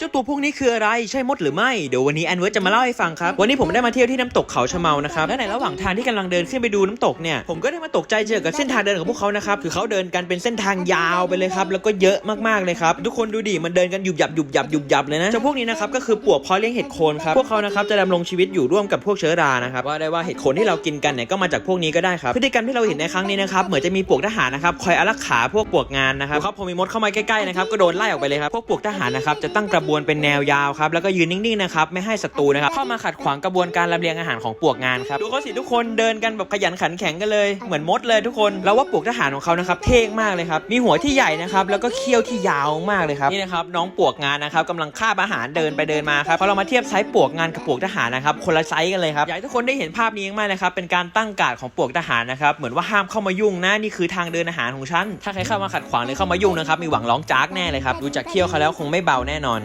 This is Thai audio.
เจ้าตัวพวกนี้คืออะไรใช่มดหรือไม่ เดี๋ยววันนี้แอนเวิร์ดจะมาเล่าให้ฟังครับ วันนี้ผมได้มาเที่ยวที่น้ำตกเขาชะเมานะครับและในระหว่างทางที่กำลังเดินขึ้นไปดูน้ำตกเนี่ยผมก็ได้มาตกใจเจอกับเส้นทางเดินของพวกเขานะครับคือเขาเดินกันเป็นเส้นทางยาวไปเลยครับแล้วก็เยอะมากๆเลยครับทุกคนดูดิมันเดินกันหยุบหยับหยุบหยับหยุบหยับเลยนะเจ้าพวกนี้นะครับก็คือปวกเพาะเลี้ยงเห็ดโคนครับพวกเขานะครับจะดำรงชีวิตอยู่ร่วมกับพวกเชื้อรานะครับว่าได้ว่าเห็ดโคนที่เรากินกันเนี่ยก็มาจากพวกนี้ก็ได้ครับพฤติกรรมที่เราเห็นในครั้งนี้นะครับเหมือนจะมีปวกทหารนะครับคอยอารักขาพวกปวกงานนะครับครับพอมีมดเข้ามาใกล้ๆนะครับก็โดนไล่ออกไปเลยครับพวกปวกทหารนะครับจะตั้งกระบวนเป็นแนวยาวครับแล้วก็ยืนนิ่งๆนะครับไม่ให้ศัตรูนะครับเข้ามาขัดขวางกระบวนการลำเลียงอาหารของปวกงานครับดูเขาสิทุกคนเดินกันแบบขยันขันแข็งกันเลยเหมือนมดเลยทุกคนแล้วว่าปวกทหารของเขานะครับเท่งมากเลยครับมีหัวที่ใหญ่นะครับแล้วก็เขี้ยวที่ยาวมากเลยครับนี่นะครับน้องปวกงานนะครับกำลังคาบอาหารเดินไปเดินมาครับพอเรามาเทียบไซส์ปวกงานกับปวกทหารนะครับคนละไซส์กันเลยครับอยากให้ทุกคนได้เห็นภาพนี้มากนะครับเป็นการตั้งการดของปวกทหารนะครับเหมือนว่าห้ามเข้ามายุ่งนะนี่คือทางเดินอาหารของฉันถ้าใครเข้ามาขัดขวางหรือเข้ามายุ่งนะครับมีหวังร้องจากแน่เลยครับดูจากเขี้ยวเขาแล้วคงไม่เบาแน่นอน